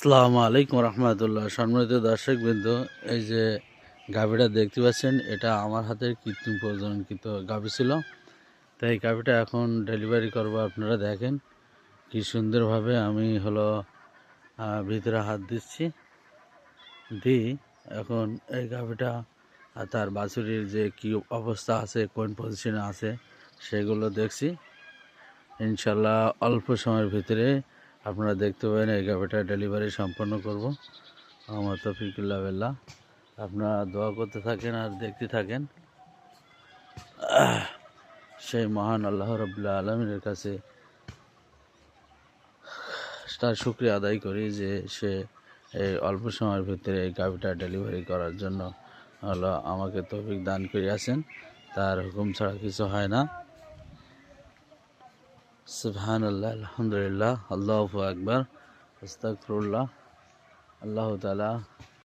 আসসালামু আলাইকুম রহমতুল্লাহ। সম্মানিত দর্শক বিন্দু এই যে গাভিটা দেখতে পাচ্ছেন, এটা আমার হাতের কৃত্রিম প্রজননকৃত গাভি ছিল। তাই এই গাভিটা এখন ডেলিভারি করব, আপনারা দেখেন কি সুন্দরভাবে আমি হলো ভিতরে হাত দিচ্ছি। দিই এখন এই গাভিটা তার বাছুরির যে কি অবস্থা আছে, কোন পজিশনে আছে, সেগুলো দেখছি। ইনশাল্লাহ অল্প সময়ের ভিতরে আপনারা দেখতে পাবেন এই গাভিটা ডেলিভারি সম্পন্ন করব। আমার তফিকুল্লাহ বেল্লা আপনারা দোয়া করতে থাকেন আর দেখতে থাকেন। সেই মহান আল্লাহ রবুল্লাহ আলমিনের কাছে তার শুক্রিয়া আদায় করি যে সে এই অল্প সময়ের ভিতরে এই গাভিটা ডেলিভারি করার জন্য হলো আমাকে তৌফিক দান করিয়াছেন। তার হুকুম ছাড়া কিছু হয় না। سبحان الله الحمد لله الله أكبر استغفر الله الله تعالى